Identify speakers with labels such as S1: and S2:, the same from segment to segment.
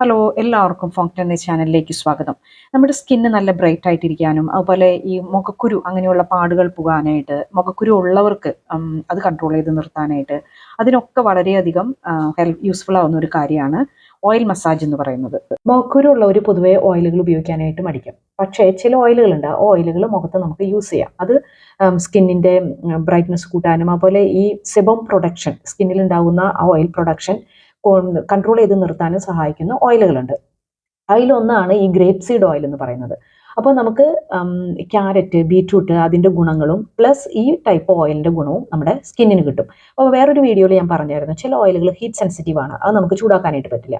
S1: Hello എല്ലാവർക്കും ഫോങ്ക്ടൻ എന്ന ചാനലിലേക്ക് സ്വാഗതം. നമ്മുടെ സ്കിന്ന് നല്ല ബ്രൈറ്റ് ആയിട്ടിരിക്കാനും അതുപോലെ ഈ മുഖക്കുരു അങ്ങനെയുള്ള പാടുകൾ പോകാനായിട്ട് മുഖക്കുരു ഉള്ളവർക്ക് അത് കൺട്രോൾ ചെയ്ത് നിർത്താനായിട്ട് അതിനൊക്കെ വളരെയധികം ഹെൽപ്പ് യൂസ്ഫുൾ ആവുന്ന ഒരു കാര്യമാണ് ഓയിൽ മസാജ് എന്ന് പറയുന്നത്. മുഖക്കുരു ഉള്ളവർ പൊതുവെ ഓയിലുകൾ ഉപയോഗിക്കാനായിട്ട് മടിക്കും. പക്ഷേ ചില ഓയിലുകളുണ്ട് ആ ഓയിലുകൾ മുഖത്ത് നമുക്ക് യൂസ് ചെയ്യാം. അത് സ്കിന്നിന്റെ ബ്രൈറ്റ്നസ് കൂട്ടാനും അതുപോലെ ഈ സെബം പ്രൊഡക്ഷൻ സ്കിന്നിൽ ഉണ്ടാകുന്ന ആ ഓയിൽ പ്രൊഡക്ഷൻ കൺട്രോൾ ചെയ്ത് നിർത്താനും സഹായിക്കുന്ന ഓയിലുകളുണ്ട് അതിലൊന്നാണ് ഈ ഗ്രേപ്പ് സീഡ് ഓയിൽ എന്ന് പറയുന്നത്. അപ്പോൾ നമുക്ക് ക്യാരറ്റ് ബീറ്റ്റൂട്ട് അതിന്റെ ഗുണങ്ങളും പ്ലസ് ഈ ടൈപ്പ് ഓയിലിന്റെ ഗുണവും നമ്മുടെ സ്കിന്നിന് കിട്ടും. അപ്പോൾ വേറൊരു വീഡിയോയിൽ ഞാൻ പറഞ്ഞായിരുന്നു ചില ഓയിലുകൾ ഹീറ്റ് സെൻസിറ്റീവ് ആണ്. അത് നമുക്ക് ചൂടാക്കാനായിട്ട് പറ്റില്ല.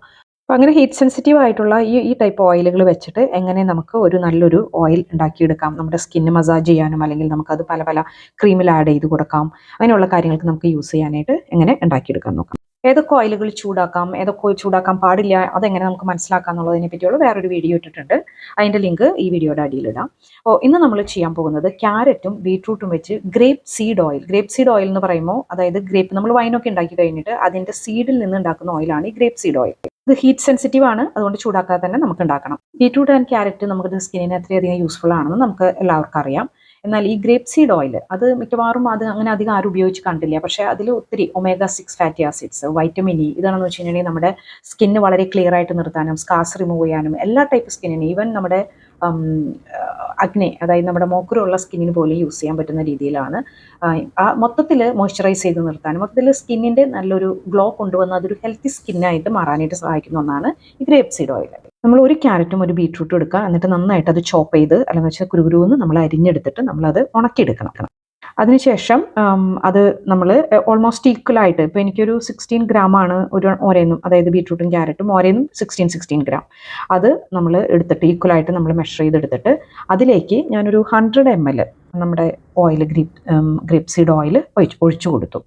S1: അപ്പോൾ അങ്ങനെ ഹീറ്റ് സെൻസിറ്റീവ് ആയിട്ടുള്ള ഈ ഈ ടൈപ്പ് ഓയിലുകൾ വെച്ചിട്ട് എങ്ങനെ നമുക്ക് ഒരു നല്ലൊരു ഓയിൽ ഉണ്ടാക്കിയെടുക്കാം. നമ്മുടെ സ്കിന്ന് മസാജ് ചെയ്യാനും അല്ലെങ്കിൽ നമുക്കത് പല പല ക്രീമിൽ ആഡ് ചെയ്ത് കൊടുക്കാം. അങ്ങനെയുള്ള കാര്യങ്ങൾക്ക് നമുക്ക് യൂസ് ചെയ്യാനായിട്ട് എങ്ങനെ ഉണ്ടാക്കിയെടുക്കാൻ നോക്കാം. ഏതൊക്കെ ഓയിലുകൾ ചൂടാക്കാം ഏതൊക്കെ ചൂടാക്കാൻ പാടില്ല അതെങ്ങനെ നമുക്ക് മനസ്സിലാക്കാം എന്നുള്ളതിനെ പറ്റിയുള്ള വേറൊരു വീഡിയോ ഇട്ടിട്ടുണ്ട്. അതിന്റെ ലിങ്ക് ഈ വീഡിയോയുടെ അടിയിലിടാം അപ്പോൾ ഇന്ന് നമ്മൾ ചെയ്യാൻ പോകുന്നത് ക്യാരറ്റും ബീട്രൂട്ടും വെച്ച് grape seed oil grape seed oil എന്ന് പറയുമ്പോൾ അതായത് ഗ്രേപ്പ് നമ്മൾ വൈനൊക്കെ ഉണ്ടാക്കി കഴിഞ്ഞിട്ട് അതിന്റെ സീഡിൽ നിന്ന് ഉണ്ടാക്കുന്ന ഓയിലാണ് ഈ ഗ്രേപ്പ് സീഡ് ഓയിൽ ഇത് ഹീറ്റ് സെൻസിറ്റീവ് ആണ് അതുകൊണ്ട് ചൂടാക്കാതെ തന്നെ നമുക്ക് ഉണ്ടാക്കണം. ബീട്രൂട്ട് ആൻഡ് ക്യാരറ്റ് നമുക്ക് സ്കിന്നിന് അത്രയധികം യൂസ്ഫുൾ ആണെന്ന് നമുക്ക് എല്ലാവർക്കും അറിയാം. എന്നാൽ ഈ ഗ്രേപ്പ് സീഡ് ഓയിൽ അത് മിക്കവാറും അത് അങ്ങനെ അധികം ആരും ഉപയോഗിച്ച് കണ്ടില്ല. പക്ഷേ അതിൽ ഒത്തിരി omega six fatty acids vitamin E ഇതാണെന്ന് വെച്ച് കഴിഞ്ഞാൽ നമ്മുടെ സ്കിന്ന് വളരെ ക്ലിയർ ആയിട്ട് നിർത്താനും സ്കാസ് റിമൂവ് ചെയ്യാനും എല്ലാ ടൈപ്പ് സ്കിന്നിനും ഈവൻ നമ്മുടെ അഗ്നി അതായത് നമ്മുടെ മോക്കുരുള്ള സ്കിന്നിന് പോലും യൂസ് ചെയ്യാൻ പറ്റുന്ന രീതിയിലാണ്. ആ മൊത്തത്തിൽ മോയ്സ്ചറൈസ് ചെയ്ത് നിർത്താനും മൊത്തത്തിൽ സ്കിന്നിന്റെ നല്ലൊരു ഗ്ലോ കൊണ്ടുവന്ന് അതൊരു ഹെൽത്തി സ്കിന്നായിട്ട് മാറാനായിട്ട് സഹായിക്കുന്ന ഒന്നാണ് ഈ ഗ്രേപ്പ് സീഡ് ഓയിൽ നമ്മൾ ഒരു ക്യാരറ്റും ഒരു ബീട്രൂട്ടും എടുക്കുക. എന്നിട്ട് നന്നായിട്ട് അത് ചോപ്പ് ചെയ്ത് അല്ലെങ്കിൽ വെച്ചാൽ കുരുകുരുവെന്ന് നമ്മൾ അരിഞ്ഞെടുത്തിട്ട് നമ്മൾ നമ്മളത് ഉണക്കിയെടുക്കണം. അതിനുശേഷം അത് നമ്മൾ ഓൾമോസ്റ്റ് ഈക്വൽ ആയിട്ട് ഇപ്പോൾ എനിക്കൊരു സിക്സ്റ്റീൻ ആണ് ഒരു ഓരേന്നും അതായത് ബീട്രൂട്ടും ക്യാരറ്റും ഓരേന്നും സിക്സ്റ്റീൻ സിക്സ്റ്റീൻ ഗ്രാം അത് നമ്മൾ എടുത്തിട്ട് ഈക്വൽ ആയിട്ട് നമ്മൾ മെഷർ ചെയ്തെടുത്തിട്ട് അതിലേക്ക് ഞാനൊരു ഹൺഡ്രഡ് എം എൽ നമ്മുടെ oil grape grape seed oil ഒഴിച്ചു കൊടുത്തു.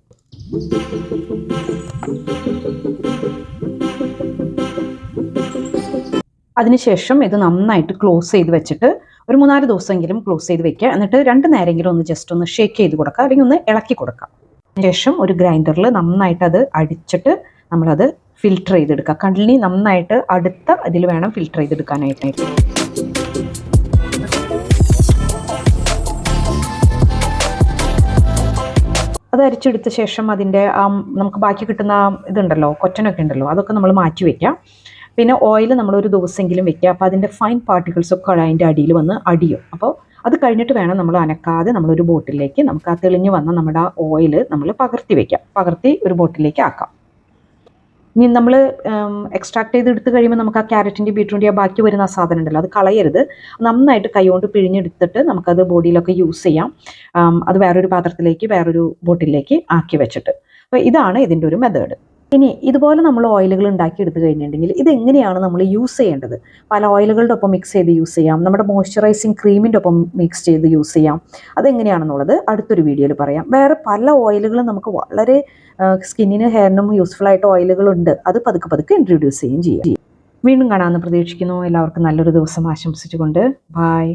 S1: അതിനുശേഷം ഇത് നന്നായിട്ട് ക്ലോസ് ചെയ്ത് വെച്ചിട്ട് ഒരു മൂന്നാൽ ദിവസമെങ്കിലും ക്ലോസ് ചെയ്ത് വെക്കുക. എന്നിട്ട് രണ്ട് നേരമെങ്കിലും ഒന്ന് ജസ്റ്റ് ഒന്ന് ഷേക്ക് ചെയ്ത് കൊടുക്കുക. അല്ലെങ്കിൽ ഒന്ന് ഇളക്കി കൊടുക്കാം ശേഷം ഒരു ഗ്രൈൻഡറിൽ നന്നായിട്ട് അത് അടിച്ചിട്ട് നമ്മളത് ഫിൽറ്റർ ചെയ്തെടുക്കുക. കണ്ണിനി നന്നായിട്ട് അടുത്ത അതിൽ വേണം ഫിൽറ്റർ ചെയ്തെടുക്കാനായിട്ട്. അത് അരിച്ചെടുത്ത ശേഷം അതിന്റെ നമുക്ക് ബാക്കി കിട്ടുന്ന ഇതുണ്ടല്ലോ കൊറ്റനൊക്കെ ഉണ്ടല്ലോ അതൊക്കെ നമ്മൾ മാറ്റി വെക്കാം പിന്നെ ഓയിൽ നമ്മൾ ഒരു ദിവസമെങ്കിലും വെക്കുക. അപ്പോൾ അതിന്റെ ഫൈൻ പാർട്ടിക്കിൾസ് ഒക്കെ അതിന്റെ അടിയിൽ വന്ന് അടിയും. അപ്പോൾ അത് കഴിഞ്ഞിട്ട് വേണം നമ്മൾ അനക്കാതെ നമ്മളൊരു ബോട്ടിലേക്ക് നമുക്ക് ആ തെളിഞ്ഞു വന്ന നമ്മുടെ ആ ഓയിൽ നമ്മൾ പകർത്തി വെക്കാം. പകർത്തി ഒരു ബോട്ടിലേക്ക് ആക്കാം. ഇനി നമ്മൾ എക്സ്ട്രാക്ട് ചെയ്ത് എടുത്ത് കഴിയുമ്പോൾ നമുക്ക് ആ ക്യാരറ്റിന്റെ ബീട്രൂട്ടിന്റെ ബാക്കി വരുന്ന ആ സാധനം ഉണ്ടല്ലോ അത് കളയരുത്. നന്നായിട്ട് കൈകൊണ്ട് പിഴിഞ്ഞെടുത്തിട്ട് നമുക്കത് ബോഡിയിലൊക്കെ യൂസ് ചെയ്യാം. അത് വേറൊരു പാത്രത്തിലേക്ക് വേറൊരു ബോട്ടിലേക്ക് ആക്കി വെച്ചിട്ട്. അപ്പോൾ ഇതാണ് ഇതിന്റെ ഒരു മെത്തേഡ് ഇനി ഇതുപോലെ നമ്മൾ ഓയിലുകൾ ഉണ്ടാക്കി എടുത്തു കഴിഞ്ഞിട്ടുണ്ടെങ്കിൽ ഇതെങ്ങനെയാണ് നമ്മൾ യൂസ് ചെയ്യേണ്ടത്? പല ഓയിലുകളുടെ ഒപ്പം മിക്സ് ചെയ്ത് യൂസ് ചെയ്യാം. നമ്മുടെ മോയ്സ്ചറൈസിങ് ക്രീമിന്റെ ഒപ്പം മിക്സ് ചെയ്ത് യൂസ് ചെയ്യാം. അതെങ്ങനെയാണെന്നുള്ളത് അടുത്തൊരു വീഡിയോയിൽ പറയാം. വേറെ പല ഓയിലുകളും നമുക്ക് വളരെ സ്കിന്നിന് ഹെയറിനും യൂസ്ഫുൾ ആയിട്ട് ഓയിലുകളുണ്ട് അത് പതുക്കെ പതുക്കെ ഇൻട്രൊഡ്യൂസ് ചെയ്യുകയും ചെയ്യാം. വീണ്ടും കാണാമെന്ന് പ്രതീക്ഷിക്കുന്നു. എല്ലാവർക്കും നല്ലൊരു ദിവസം ആശംസിച്ചുകൊണ്ട്. ബായ്